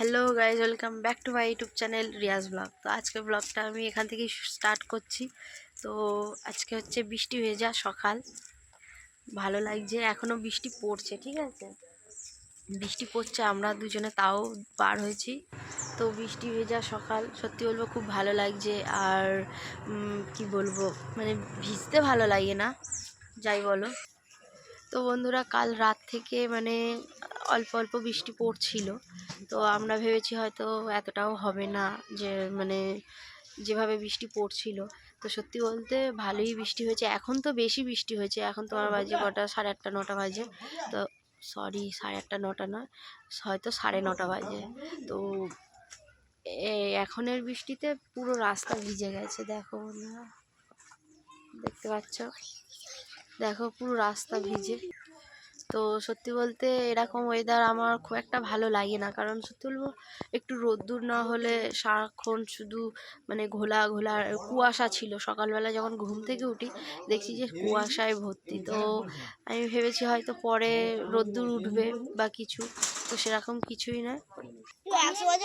Hello guys welcome back to my YouTube channel Riaz blog তো আজকের ব্লগটা আমি এখান থেকেই স্টার্ট করছি। তো আজকে হচ্ছে বৃষ্টি ভেজা সকাল। ভালো লাগছে এখনও বৃষ্টি পড়ছে, ঠিক আছে? বৃষ্টি পড়ছে, আমরা দুজনে তাও পার হয়েছি। তো বৃষ্টি ভেজা সকাল, সত্যি বলব খুব ভালো লাগছে। আর কি বলব মানে ভিজতে ভালো লাগে না, যাই বলো। তো বন্ধুরা, কাল রাত থেকে মানে অল্প অল্প বৃষ্টি পড়ছিল। তো আমরা ভেবেছি হয়তো এতটাও হবে না যে মানে যেভাবে বৃষ্টি পড়ছিল। তো সত্যি বলতে ভালোই বৃষ্টি হয়েছে। এখন তো বেশি বৃষ্টি হয়েছে। এখন তো তোমার বাজে কটা, সাড়ে আটটা, নটা বাজে। তো সরি সাড়ে আটটা, নটা নয় হয়তো সাড়ে নটা বাজে। তো এখনের বৃষ্টিতে পুরো রাস্তা ভিজে গেছে, দেখো দেখতে পাচ্ছ? দেখো পুরো রাস্তা ভিজে। তো সত্যি বলতে এরকম ওয়েদার আমার খুব একটা ভালো লাগে না। কারণ সত্যি বলব, একটু রোদ্দুর না হলে সারাক্ষণ শুধু মানে ঘোলা ঘোলা কুয়াশা ছিল। সকালবেলা যখন ঘুম থেকে উঠি, দেখছি যে কুয়াশায় ভর্তি। তো আমি ভেবেছি হয়তো পরে রোদ্দুর উঠবে বা কিছু। তো সেরকম কিছুই নয়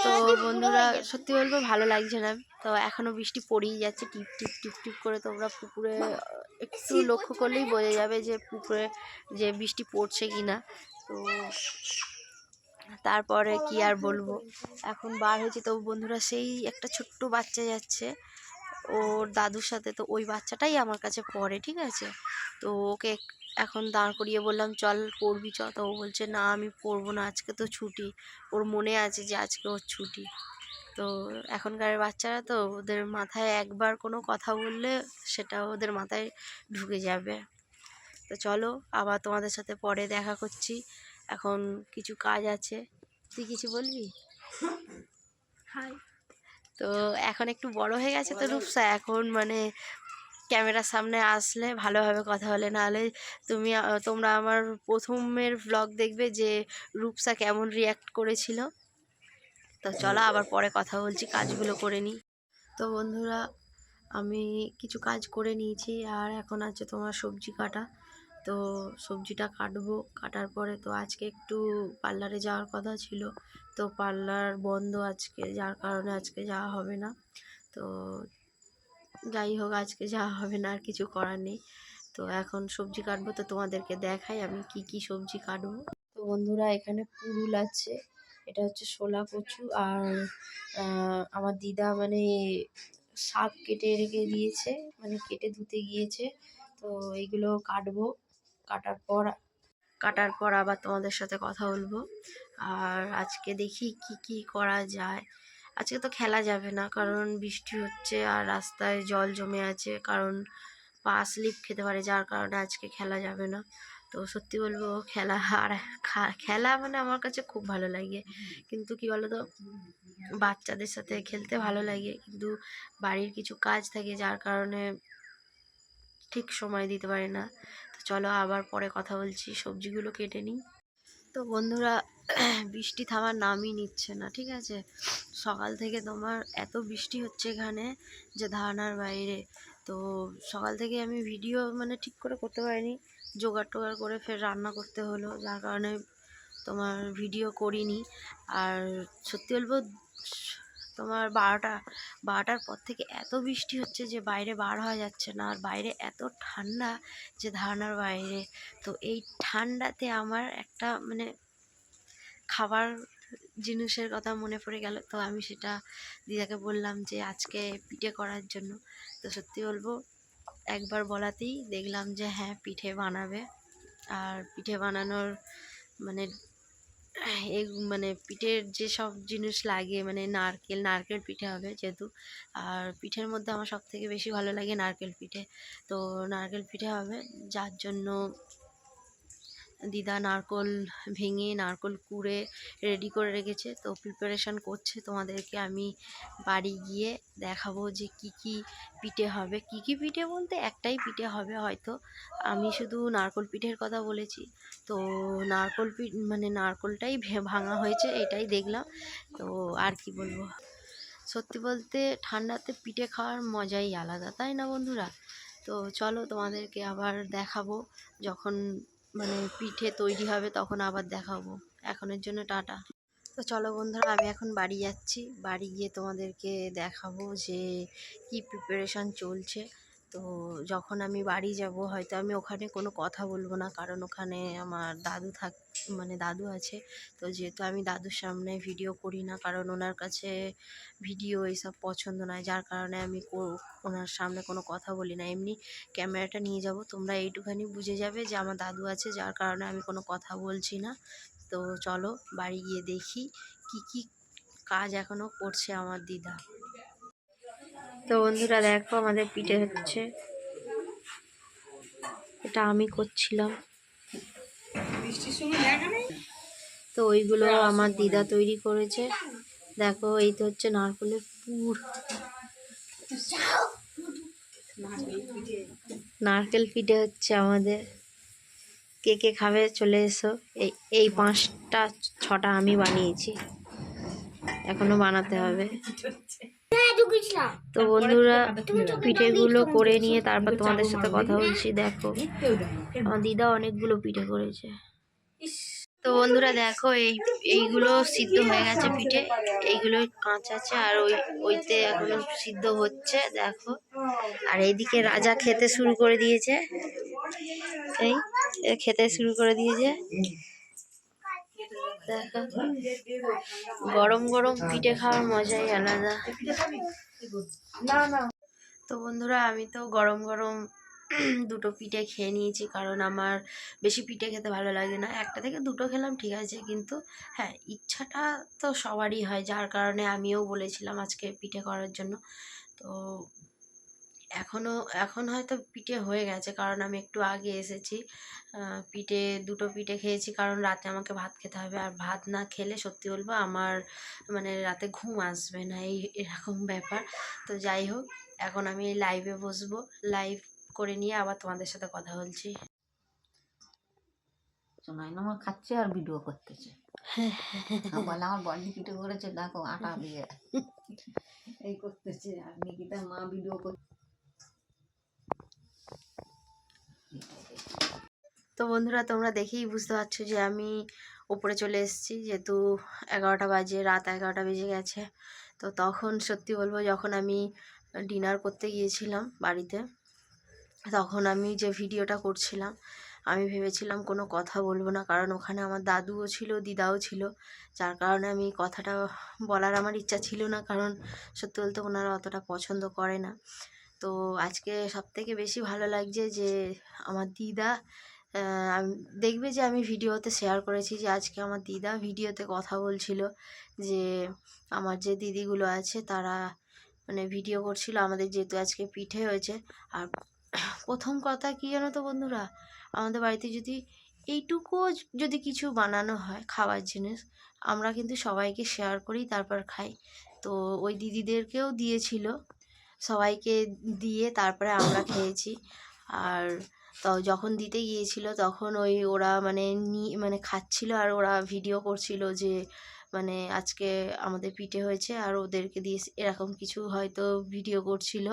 তো বন্ধুরা সত্যি বলব ভালো লাগছে না। তো এখনও বৃষ্টি পড়েই যাচ্ছে টিপ টিপ টিপ টিপ করে তোমরা পুকুরে একটু লক্ষ্য করলেই বোঝা যাবে যে পুকুরে যে বৃষ্টি পড়ছে কি না তো তারপরে কি আর বলব? এখন বার হয়েছে তো বন্ধুরা সেই একটা ছোট্ট বাচ্চা যাচ্ছে। ওর দাদুর সাথে তো ওই বাচ্চাটাই আমার কাছে পড়ে ঠিক আছে? তো ওকে এখন দাঁড় করিয়ে বললাম চল পড়বি চ। তো ও বলছে না আমি পড়ব না আজকে তো ছুটি। ওর মনে আছে যে আজকে ওর ছুটি। তো এখনকার বাচ্চারা তো ওদের মাথায় একবার কোনো কথা বললে সেটা ওদের মাথায় ঢুকে যাবে। তো চলো আবার তোমাদের সাথে পরে দেখা করছি। এখন কিছু কাজ আছে। তুই কিছু বলবি? হাই। তো এখন একটু বড় হয়ে গেছে তো রূপসা এখন মানে ক্যামেরার সামনে আসলে ভালোভাবে কথা বলে। নাহলে তুমি তোমরা আমার প্রথমের ভ্লগ দেখবে যে রূপসা কেমন রিয়াক্ট করেছিল। তো চলো আবার পরে কথা বলছি, কাজগুলো করে নিই। তো বন্ধুরা, আমি কিছু কাজ করে নিয়েছি আর এখন আছে তোমার সবজি কাটা। তো সবজিটা কাটবো, কাটার পরে তো আজকে একটু পার্লারে যাওয়ার কথা ছিল। তো পার্লার বন্ধ আজকে, যার কারণে আজকে যাওয়া হবে না। তো যাই হোক, আজকে যাওয়া হবে না আর কিছু করার নেই। তো এখন সবজি কাটবো, তো তোমাদেরকে দেখাই আমি কি কি সবজি কাটবো। তো বন্ধুরা, এখানে পুরুল আছে, এটা হচ্ছে শোলা কচু আর আমার দিদা মানে শাক কেটে রেখে দিয়েছে মানে কেটে ধুতে গিয়েছে। তো এইগুলো কাটবো, কাটার পর কাটার পর আবার তোমাদের সাথে কথা বলব। আর আজকে দেখি কি কি করা যায়। আজকে তো খেলা যাবে না, কারণ বৃষ্টি হচ্ছে আর রাস্তায় জল জমে আছে, কারণ পা স্লিপ খেতে পারে, যার কারণে আজকে খেলা যাবে না। তো সত্যি বলব, খেলা আর খেলা মানে আমার কাছে খুব ভালো লাগে। কিন্তু কি বলতো, বাচ্চাদের সাথে খেলতে ভালো লাগে, কিন্তু বাড়ির কিছু কাজ থাকে, যার কারণে ঠিক সময় দিতে পারে না। তো চলো আবার পরে কথা বলছি, সবজিগুলো কেটে নিই। তো বন্ধুরা, বৃষ্টি থামার নামই নিচ্ছে না, ঠিক আছে? সকাল থেকে তোমার এত বৃষ্টি হচ্ছে এখানে যে ধারণার বাইরে। তো সকাল থেকে আমি ভিডিও মানে ঠিক করে করতে পারিনি, জোগাড় টোগাড় করে ফের রান্না করতে হলো, যার কারণে তোমার ভিডিও করিনি। আর সত্যি বলব তোমার বারোটা, বারোটার পর থেকে এত বৃষ্টি হচ্ছে যে বাইরে বার হওয়া যাচ্ছে না। আর বাইরে এত ঠান্ডা যে ধারণার বাইরে। তো এই ঠান্ডাতে আমার একটা মানে খাবার জিনিসের কথা মনে পড়ে গেল। তো আমি সেটা দিদাকে বললাম যে আজকে পিঠে করার জন্য। তো সত্যি বলব, একবার বলাতেই দেখলাম যে হ্যাঁ পিঠে বানাবে। আর পিঠে বানানোর মানে এই মানে পিঠের যেসব জিনিস লাগে মানে নারকেল নারকেল পিঠে হবে যেহেতু। আর পিঠের মধ্যে আমার সব থেকে বেশি ভালো লাগে নারকেল পিঠে। তো নারকেল পিঠে হবে, যার জন্য দিদা নারকোল ভেঙে, নারকোল কুড়ে রেডি করে রেখেছে। তো প্রিপারেশান করছে তোমাদেরকে আমি বাড়ি গিয়ে দেখাবো যে কি কি পিঠে হবে। কি কি পিঠে বলতে একটাই পিঠে হবে হয়তো। আমি শুধু নারকোল পিঠের কথা বলেছি। তো নারকল পিঠ মানে নারকলটাই ভাঙা হয়েছে, এটাই দেখলাম। তো আর কি বলব? সত্যি বলতে ঠান্ডাতে পিঠে খাওয়ার মজাই আলাদা, তাই না বন্ধুরা? তো চলো তোমাদেরকে আবার দেখাবো যখন মানে পিঠে তৈরি হবে তখন আবার দেখাবো। এখনের জন্য টাটা। তো চলো বন্ধুরা, আমি এখন বাড়ি যাচ্ছি। বাড়ি গিয়ে তোমাদেরকে দেখাবো যে কি প্রিপারেশান চলছে। তো যখন আমি বাড়ি যাব, হয়তো আমি ওখানে কোনো কথা বলব না, কারণ ওখানে আমার দাদু থাক মানে দাদু আছে। তো যেহেতু আমি দাদুর সামনে ভিডিও করি না, কারণ ওনার কাছে ভিডিও এইসব পছন্দ নয়, যার কারণে আমি ওনার সামনে কোনো কথা বলি না। এমনি ক্যামেরাটা নিয়ে যাব, তোমরা এইটুখানি বুঝে যাবে যে আমার দাদু আছে, যার কারণে আমি কোনো কথা বলছি না। তো চলো, বাড়ি গিয়ে দেখি কি কি কাজ এখনও করছে আমার দিদা। তো বন্ধুরা, দেখো আমাদের পিঠে হচ্ছে। এটা আমি করছিলাম। তো ওইগুলো আমার দিদা তৈরি করেছে। দেখো এই তো হচ্ছে নারকেলের পুর। নারকেল পিঠে হচ্ছে আমাদের। কে কে খাবে চলে এসো। এই এই পাঁচটা ছটা আমি বানিয়েছি। এখনও বানাতে হবে। তো বন্ধুরা পিঠেগুলো করে নিয়ে তারপর তোমাদের সাথে কথা বলছি দেখো। আমার দিদা অনেকগুলো পিঠে করেছে। তো বন্ধুরা দেখো এই এইগুলো সিদ্ধ হয়ে গেছে পিঠে। এইগুলো কাঁচা আছে আর ওই ওইতে এখনও সিদ্ধ হচ্ছে দেখো। আর এইদিকে রাজা খেতে শুরু করে দিয়েছে। এই এ খেতে শুরু করে দিয়েছে। গরম গরম পিঠে খাওয়ার মজাই আলাদা। তো বন্ধুরা, আমি তো গরম গরম দুটো পিঠে খেয়ে নিয়েছি, কারণ আমার বেশি পিঠে খেতে ভালো লাগে না। একটা থেকে দুটো খেলাম, ঠিক আছে, কিন্তু হ্যাঁ ইচ্ছাটা তো সবারই হয়, যার কারণে আমিও বলেছিলাম আজকে পিঠে করার জন্য। তো এখনও এখন হয়তো পিঠে হয়ে গেছে কারণ আমি একটু আগে এসেছি। পিঠে দুটো পিঠে খেয়েছি কারণ রাতে আমাকে ভাত খেতে হবে। আর ভাত না খেলে সত্যি বলব আমার মানে রাতে ঘুম আসবে না এই এরকম ব্যাপার। তো যাই হোক এখন আমি লাইভে বসবো। লাইভ করে নিয়ে আবার তোমাদের সাথে কথা বলছি। আমার খাচ্ছে আর ভিডিও করতেছে। বলে আমার বডি পিঠে করেছে দেখো আটা দিয়ে। এই করতেছে আর নিকিতার মা ভিডিও করছে তো বন্ধুরা, তোমরা দেখেই বুঝতে পারছ যে আমি ওপরে চলে এসেছি। যেহেতু এগারোটা বাজে, রাত এগারোটা বেজে গেছে, তো তখন সত্যি বলব যখন আমি ডিনার করতে গিয়েছিলাম বাড়িতে, তখন আমি যে ভিডিওটা করছিলাম, আমি ভেবেছিলাম কোনো কথা বলব না। কারণ ওখানে আমার দাদুও ছিল, দিদাও ছিল, যার কারণে আমি কথাটা বলার আমার ইচ্ছা ছিল না। কারণ সত্যি বলতে ওনারা অতটা পছন্দ করে না। তো আজকে সবথেকে বেশি ভালো লাগছে যে আমার দিদা দেখবে যে আমি ভিডিওতে শেয়ার করেছি যে আজকে আমার দিদা ভিডিওতে কথা বলছিল যে আমার যে দিদিগুলো আছে তারা মানে ভিডিও করছিল আমাদের যেহেতু আজকে পিঠে হয়েছে। আর প্রথম কথা কী জানো তো বন্ধুরা? আমাদের বাড়িতে যদি এইটুকুও যদি কিছু বানানো হয় খাবার জিনিস, আমরা কিন্তু সবাইকে শেয়ার করি, তারপর খাই। তো ওই দিদিদেরকেও দিয়েছিল। সবাইকে দিয়ে তারপরে আমরা খেয়েছি। আর তো যখন দিতে গিয়েছিল তখন ওই ওরা মানে নি মানে খাচ্ছিল আর ওরা ভিডিও করছিল যে মানে আজকে আমাদের পিঠে হয়েছে আর ওদেরকে দিয়ে এরকম কিছু হয়তো ভিডিও করছিল।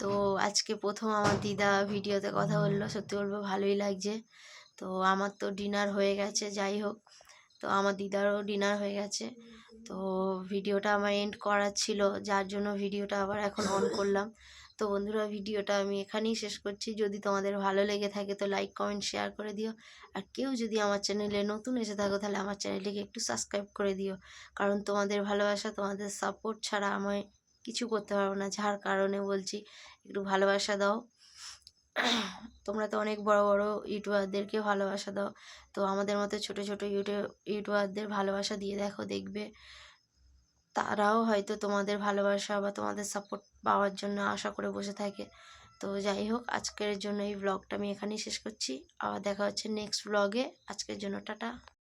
তো আজকে প্রথম আমার দিদা ভিডিওতে কথা বলল, সত্যি বলব ভালোই লাগছে। তো আমার তো ডিনার হয়ে গেছে, যাই হোক। তো আমার দিদারও ডিনার হয়ে গেছে। তো ভিডিওটা আমার এন্ড করার ছিল। যার জন্য ভিডিওটা আবার এখন অন করলাম। তো বন্ধুরা ভিডিওটা আমি এখানেই শেষ করছি। যদি তোমাদের ভালো লেগে থাকে তো লাইক কমেন্ট শেয়ার করে দিও। আর কেউ যদি আমার চ্যানেলে নতুন এসে থাকো তাহলে আমার চ্যানেলটিকে একটু সাবস্ক্রাইব করে দিও। কারণ তোমাদের ভালোবাসা তোমাদের সাপোর্ট ছাড়া আমায় কিছু করতে পারব না। যার কারণে বলছি একটু ভালোবাসা দাও। তোমরা তো অনেক বড় বড় ইউটিউবারদেরকে ভালোবাসা দাও। তো আমাদের মতো ছোট ছোট ইউটিউব ইউটিউবারদের ভালোবাসা দিয়ে দেখো, দেখবে। তারাও হয়তো তোমাদের ভালোবাসা বা তোমাদের সাপোর্ট পাওয়ার জন্য আশা করে বসে থাকে। তো যাই হোক, আজকের জন্য এই ব্লগটা আমি এখানেই শেষ করছি। আবার দেখা হচ্ছে নেক্সট ব্লগে আজকের জন্য টাটা।